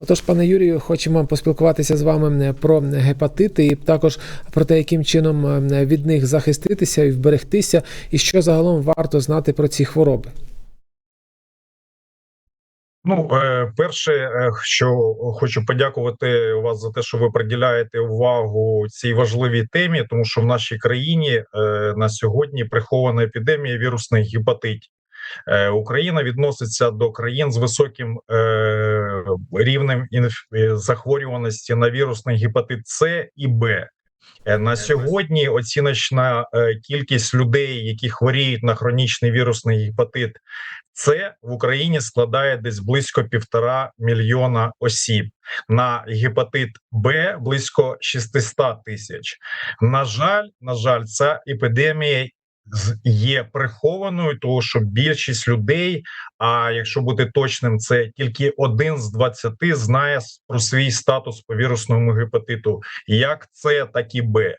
Отож, пане Юрію, хочемо поспілкуватися з вами про гепатити і також про те, яким чином від них захиститися і вберегтися, і що загалом варто знати про ці хвороби. Ну, е, перше, е, що хочу подякувати вас за те, що ви приділяєте увагу цій важливій темі, тому що в нашій країні е, на сьогодні прихована епідемія вірусних гепатитів. Е, Україна відноситься до країн з високим е, рівнем інф- захворюваності на вірусний гепатит С і Б. Е, На сьогодні оціночна е, кількість людей, які хворіють на хронічний вірусний гепатит, С в Україні складає десь близько півтора мільйона осіб. На гепатит Б близько 600 тисяч. На жаль, на жаль, ця епідемія є прихованою, тому що більшість людей, а якщо бути точним, це тільки один з 20 знає про свій статус по вірусному гепатиту, як С, так і Б.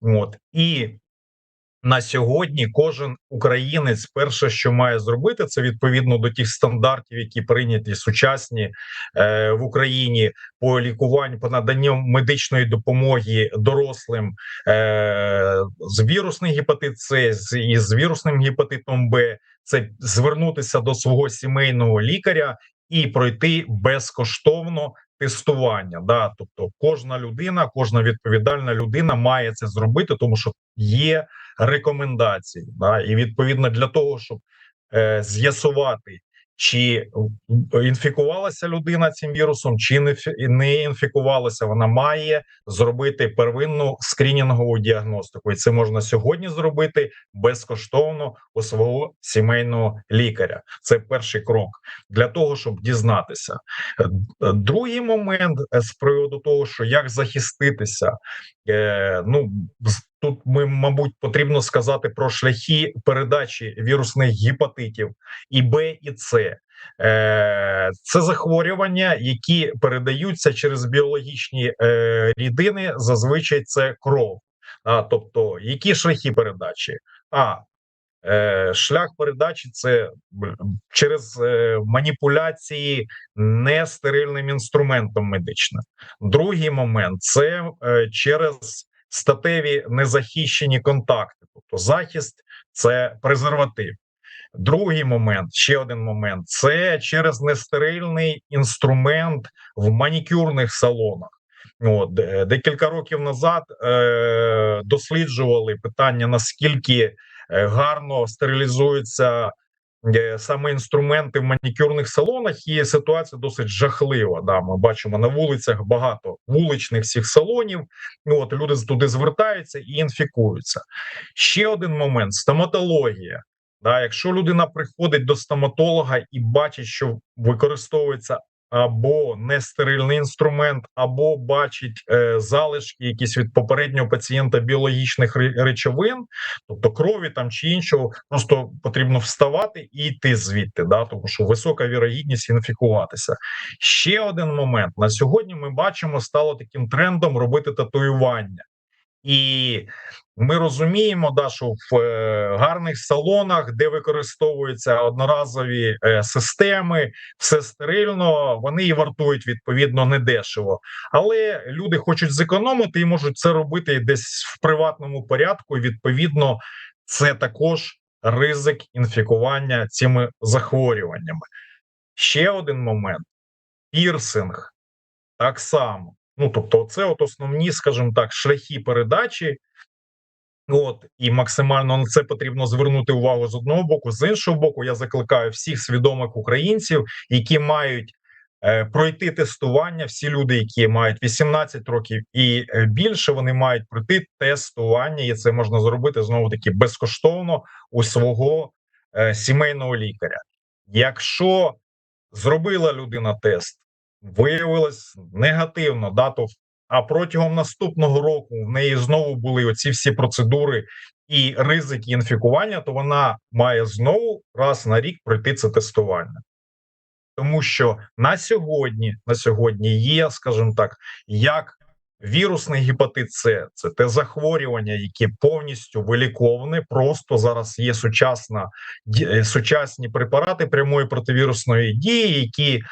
От і на сьогодні кожен українець перше, що має зробити, це відповідно до тих стандартів, які прийняті сучасні е, в Україні по лікуванню, по наданню медичної допомоги дорослим е, з вірусним гепатит С і з вірусним гепатитом Б. Це звернутися до свого сімейного лікаря і пройти безкоштовно тестування. Да, тобто кожна людина, кожна відповідальна людина має це зробити, тому що є рекомендації. Да, і відповідно для того, щоб е, з'ясувати, чи інфікувалася людина цим вірусом, чи не інфікувалася, вона має зробити первинну скринінгову діагностику. І це можна сьогодні зробити безкоштовно у свого сімейного лікаря. Це перший крок для того, щоб дізнатися. Другий момент е, з приводу того, що як захиститися, е, ну тут ми, мабуть, потрібно сказати про шляхи передачі вірусних гепатитів і Б, і С. Е, Це захворювання, які передаються через біологічні е, рідини. Зазвичай це кров. А, тобто, які шляхи передачі? А Е, шлях передачі це через маніпуляції нестерильним інструментом медичним. Другий момент це через статеві незахищені контакти, тобто захист це презерватив. Другий момент, ще один момент це через нестерильний інструмент в манікюрних салонах. От, декілька років назад е, досліджували питання, наскільки е, гарно стерилізуються саме інструменти в манікюрних салонах, і ситуація досить жахлива. Да, ми бачимо на вулицях багато вуличних всіх салонів. Ну, От люди туди звертаються і інфікуються. Ще один момент: стоматологія. Да, якщо людина приходить до стоматолога і бачить, що використовується або нестерильний інструмент, або бачить е, залишки якісь від попереднього пацієнта біологічних речовин, тобто крові там чи іншого, просто потрібно вставати і йти звідти, да, тому що висока вірогідність інфікуватися. Ще один момент на сьогодні. Ми бачимо, стало таким трендом робити татуювання. І ми розуміємо, да, що в е, гарних салонах, де використовуються одноразові е, системи, все стерильно, вони і вартують відповідно недешево. Але люди хочуть зекономити і можуть це робити десь в приватному порядку. І відповідно, це також ризик інфікування цими захворюваннями. Ще один момент: пірсинг так само. Ну, тобто, це от основні, скажімо так, шляхи передачі. От і максимально на це потрібно звернути увагу з одного боку. З іншого боку, я закликаю всіх свідомих українців, які мають е, пройти тестування. Всі люди, які мають 18 років і е, більше, вони мають пройти тестування, і це можна зробити знову таки безкоштовно у свого е, сімейного лікаря. Якщо зробила людина тест, виявилось негативно, да, то а протягом наступного року в неї знову були оці всі процедури і ризики інфікування, то вона має знову раз на рік пройти це тестування. Тому що на сьогодні, на сьогодні є, скажімо так, як вірусний гепатит С, це те захворювання, яке повністю виліковане. Просто зараз є сучасна е, сучасні препарати прямої противірусної дії, які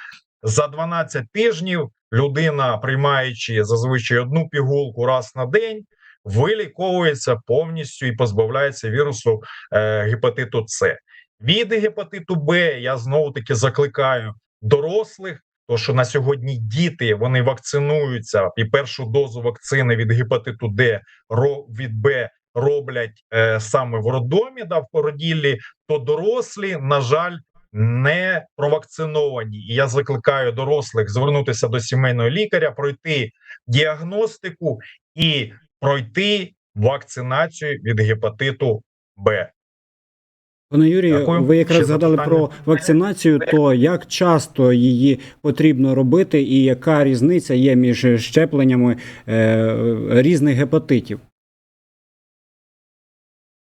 за 12 тижнів людина, приймаючи зазвичай одну пігулку раз на день, виліковується повністю і позбавляється вірусу е, гепатиту С. Від гепатиту Б я знову таки закликаю дорослих, то що на сьогодні діти вони вакцинуються і першу дозу вакцини від гепатиту Д від Б роблять е, саме в роддомі, да, в породіллі, то дорослі, на жаль, не провакциновані. І я закликаю дорослих звернутися до сімейного лікаря, пройти діагностику і пройти вакцинацію від гепатиту Б. Пане Юрію, ви якраз згадали про вакцинацію. То як часто її потрібно робити, і яка різниця є між щепленнями е, різних гепатитів?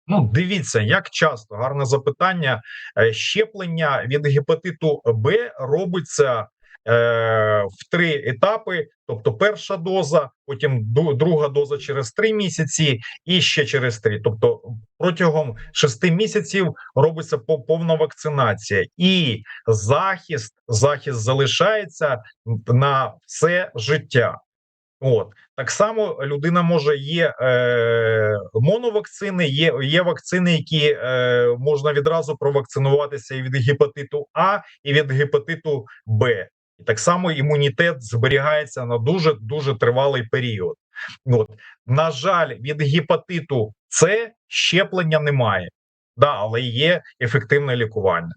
Ну, дивіться, як часто гарне запитання. Е, Щеплення від гепатиту Б робиться е, в три етапи: тобто, перша доза, потім друга доза через три місяці, і ще через три. Тобто, протягом шести місяців робиться по- повна вакцинація, і захист, захист залишається на все життя. От так само людина може є е, моновакцини, є, є вакцини, які е, можна відразу провакцинуватися і від гепатиту А, і від гепатиту Б. І так само імунітет зберігається на дуже дуже тривалий період. От на жаль, від гепатиту С щеплення немає, да, але є ефективне лікування.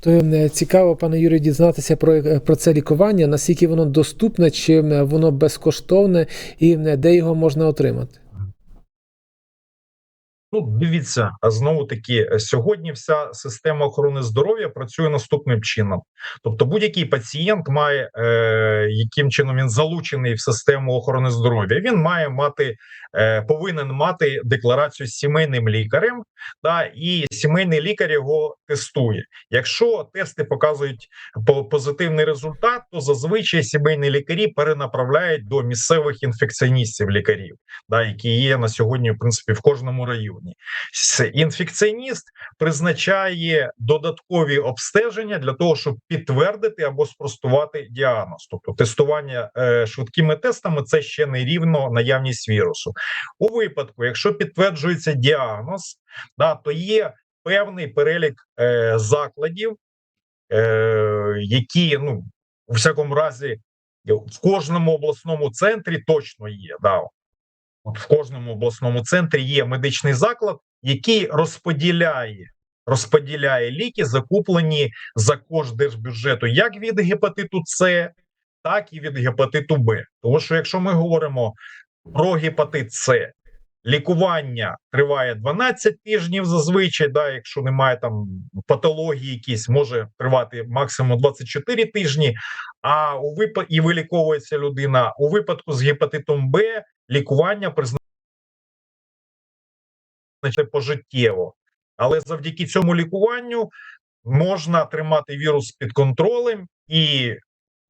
То е, цікаво, пане Юрію, дізнатися про, е, про це лікування, наскільки воно доступне, чи е, воно безкоштовне, і де його можна отримати. Ну, дивіться, знову таки е, сьогодні вся система охорони здоров'я працює наступним чином. Тобто, будь-який пацієнт має е, яким чином він залучений в систему охорони здоров'я. Він має мати е, повинен мати декларацію з сімейним лікарем, та і сімейний лікар його тестує. Якщо тести показують по- позитивний результат, то зазвичай сімейні лікарі перенаправляють до місцевих інфекціоністів лікарів, да, які є на сьогодні, в принципі, в кожному районі. С- Інфекціоніст призначає додаткові обстеження для того, щоб підтвердити або спростувати діагноз. Тобто тестування е, швидкими тестами це ще не рівно наявність вірусу. У випадку, якщо підтверджується діагноз, да, то є певний перелік е, закладів, е, які ну у всякому разі в кожному обласному центрі точно є. Да, От в кожному обласному центрі є медичний заклад, який розподіляє. Розподіляє ліки, закуплені за кошт держбюджету, як від гепатиту С, так і від гепатиту Б. Тому що якщо ми говоримо про гепатит С, лікування триває 12 тижнів зазвичай, да, якщо немає там патології, якісь може тривати максимум 24 тижні. А у випадку і виліковується людина у випадку з гепатитом Б лікування призначається пожиттєво. Але завдяки цьому лікуванню можна тримати вірус під контролем, і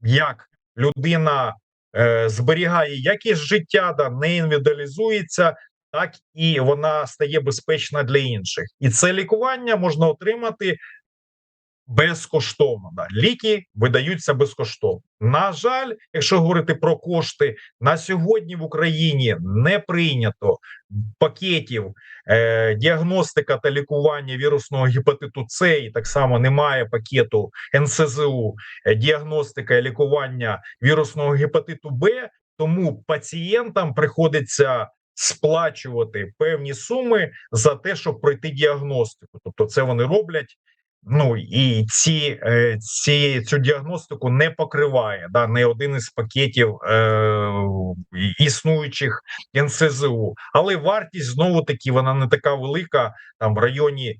як людина е, зберігає якість життя, да, не індивідуалізується, так і вона стає безпечна для інших. І це лікування можна отримати безкоштовно. Да. Ліки видаються безкоштовно. На жаль, якщо говорити про кошти, на сьогодні в Україні не прийнято пакетів е, діагностика та лікування вірусного гепатиту С, і так само немає пакету НСЗУ е, діагностика і лікування вірусного гепатиту Б. Тому пацієнтам приходиться сплачувати певні суми за те, щоб пройти діагностику. Тобто, це вони роблять. Ну і ці, е, ці цю діагностику не покриває да не один із пакетів е, існуючих НСЗУ, але вартість знову таки вона не така велика, там в районі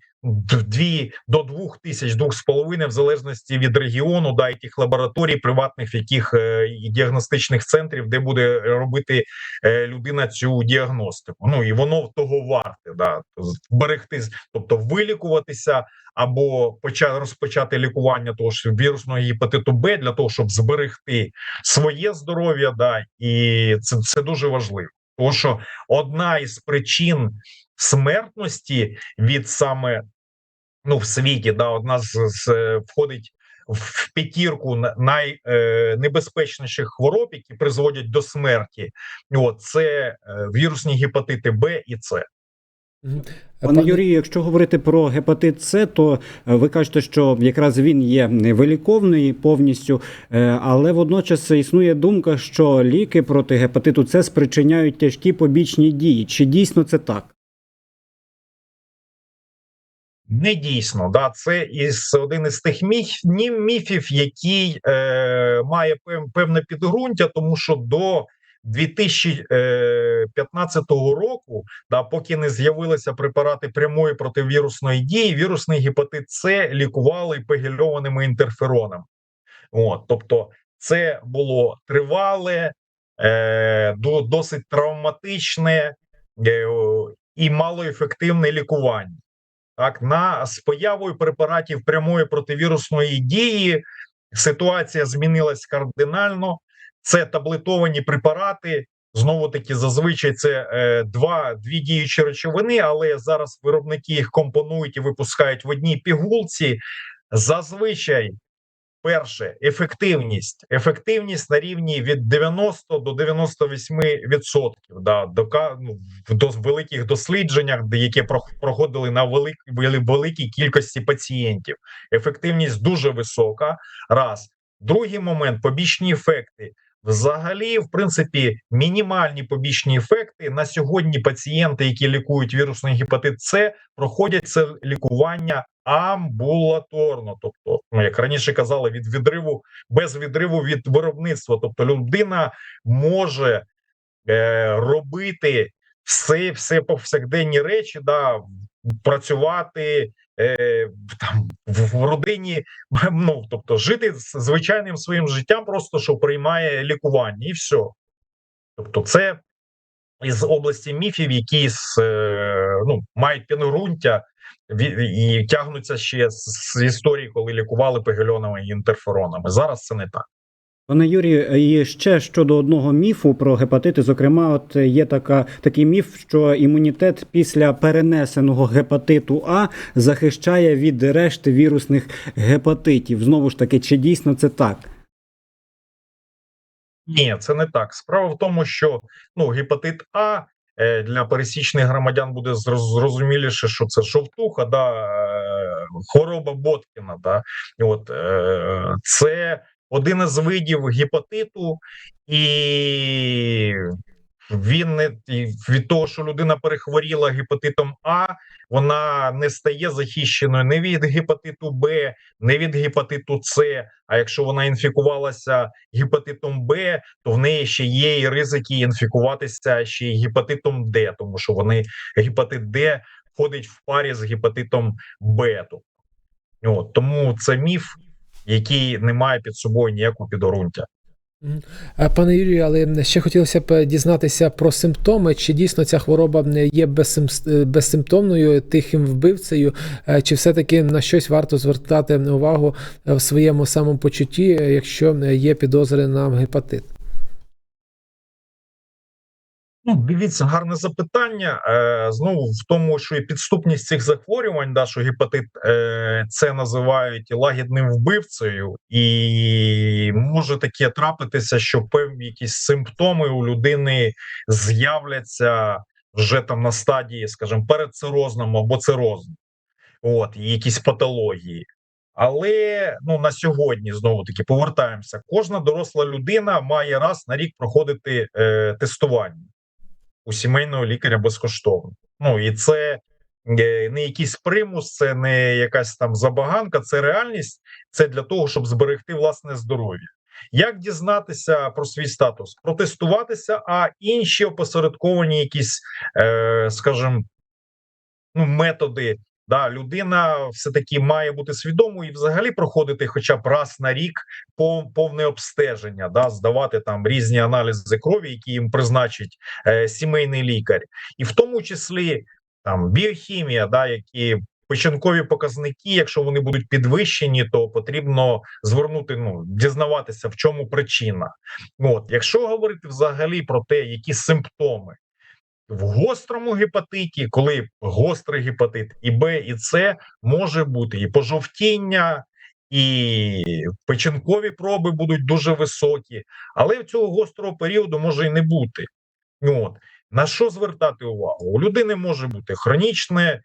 дві до двох тисяч, двох з половиною, в залежності від регіону, да і тих лабораторій приватних, яких е, і діагностичних центрів, де буде робити е, людина цю діагностику. Ну і воно того варте, да берегти, тобто вилікуватися або почати розпочати лікування того ж вірусного гепатиту Б для того, щоб зберегти своє здоров'я, да і це, це дуже важливо. Тому що одна із причин смертності від саме ну в світі, да, одна з, з е, входить в п'ятірку найнебезпечніших хвороб, які призводять до смерті. От це е, вірусні гепатити Б і С. Пане Юрію, якщо говорити про гепатит С, то е, ви кажете, що якраз він є виліковний повністю, е, але водночас існує думка, що ліки проти гепатиту С спричиняють тяжкі побічні дії. Чи дійсно це так? Не дійсно, да, це із один із тих міф, ні- міфів, який е, має певне підґрунтя, тому що до 2015 року, да, поки не з'явилися препарати прямої противірусної дії, вірусний гепатит С лікували пегельованими інтерферонами. От, тобто, це було тривале, е, до, досить травматичне е, і малоефективне лікування. Так, на з появою препаратів прямої противірусної дії ситуація змінилась кардинально. Це таблетовані препарати. Знову таки, зазвичай це е, два дві діючі речовини, але зараз виробники їх компонують і випускають в одній пігулці. Зазвичай, перше, ефективність. Ефективність на рівні від 90 до 98 відсотків. Да, до, ну, в до великих дослідженнях, які про- проходили на велик, великій кількості пацієнтів. Ефективність дуже висока. Раз. Другий момент побічні ефекти. Взагалі, в принципі, мінімальні побічні ефекти на сьогодні. Пацієнти, які лікують вірусний гепатит С, проходять це лікування амбулаторно, тобто, ну як раніше казали, від відриву без відриву від виробництва. Тобто, людина може е, робити все, все повсякденні речі, да, працювати е, там в, родині, ну тобто жити звичайним своїм життям, просто що приймає лікування, і все. Тобто, це із області міфів, які е, ну, мають підґрунтя і тягнуться ще з, з історії, коли лікували пегельонами і інтерферонами. Зараз це не так. Пане Юрію, і ще щодо одного міфу про гепатити, зокрема, от є така такий міф, що імунітет після перенесеного гепатиту А захищає від решти вірусних гепатитів. Знову ж таки, чи дійсно це так? Ні, це не так. Справа в тому, що ну, гепатит А для пересічних громадян буде зрозуміліше, що це шовтуха, да, е, хвороба Боткіна. Да, от, е, це один із видів гепатиту, і він не від того, що людина перехворіла гепатитом А, вона не стає захищеною не від гепатиту Б, не від гепатиту С. А якщо вона інфікувалася гепатитом Б, то в неї ще є і ризики інфікуватися ще й гепатитом Д, тому що вони гепатит Д входить в парі з гепатитом Б. Тобто, От, тому це міф, який не має під собою ніякого підґрунтя. Е, Пане Юрію, але ще хотілося б дізнатися про симптоми, чи дійсно ця хвороба є безсим- безсимптомною, тихим вбивцею, е, чи все-таки на щось варто звертати увагу в своєму самопочутті, е, якщо є підозри на гепатит? Ну, дивіться, гарне запитання. Е, знову в тому, що і підступність цих захворювань, да, що гепатит це називають лагідним вбивцею, і може таке трапитися, що певні якісь симптоми у людини з'являться вже там на стадії, скажімо, передцирозного або цирозного. От, і якісь патології. Але ну на сьогодні знову таки повертаємося. Кожна доросла людина має раз на рік проходити е, тестування у сімейного лікаря безкоштовно. Ну і це е, не якийсь примус, це не якась там забаганка, це реальність. Це для того, щоб зберегти власне здоров'я. Як дізнатися про свій статус? Протестуватися, а інші опосередковані якісь, е, скажімо, ну, методи. Да, людина все таки має бути свідомою і взагалі проходити хоча б раз на рік пов- повне обстеження, да, здавати там різні аналізи крові, які їм призначить е, сімейний лікар, і в тому числі там біохімія, да, які печінкові показники, якщо вони будуть підвищені, то потрібно звернути, ну дізнаватися, в чому причина. От, якщо говорити взагалі про те, які симптоми в гострому гепатиті, коли гострий гепатит і Б, і С може бути і пожовтіння, і печінкові проби будуть дуже високі, але цього гострого періоду може і не бути. От. На що звертати увагу? У людини може бути хронічне,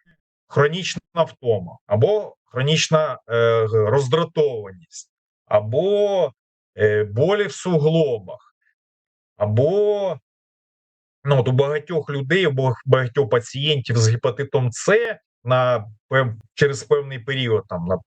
хронічна втома, або хронічна е, роздратованість, або е, болі в суглобах, або ну, от у багатьох людей, або багатьох пацієнтів з гепатитом С на через певний період, там на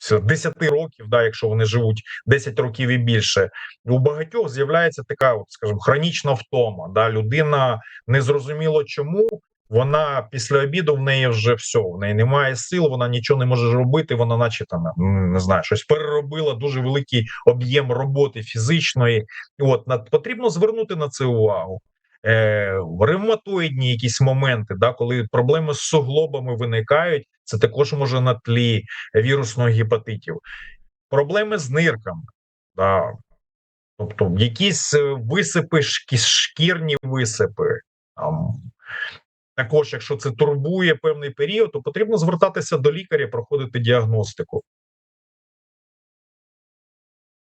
з 10 років, да, якщо вони живуть 10 років і більше, у багатьох з'являється така, от, скажімо, хронічна втома. Да, людина незрозуміло чому. Вона після обіду в неї вже все, в неї немає сил, вона нічого не може робити. Вона, наче там не знаю, щось переробила дуже великий об'єм роботи фізичної. От потрібно звернути на це увагу. Е, ревматоїдні якісь моменти, да, коли проблеми з суглобами виникають, це також може на тлі вірусного гепатитів. Проблеми з нирками, да. тобто якісь е, висипи, шкі- шкірні висипи. Там. Також, якщо це турбує певний період, то потрібно звертатися до лікаря, проходити діагностику.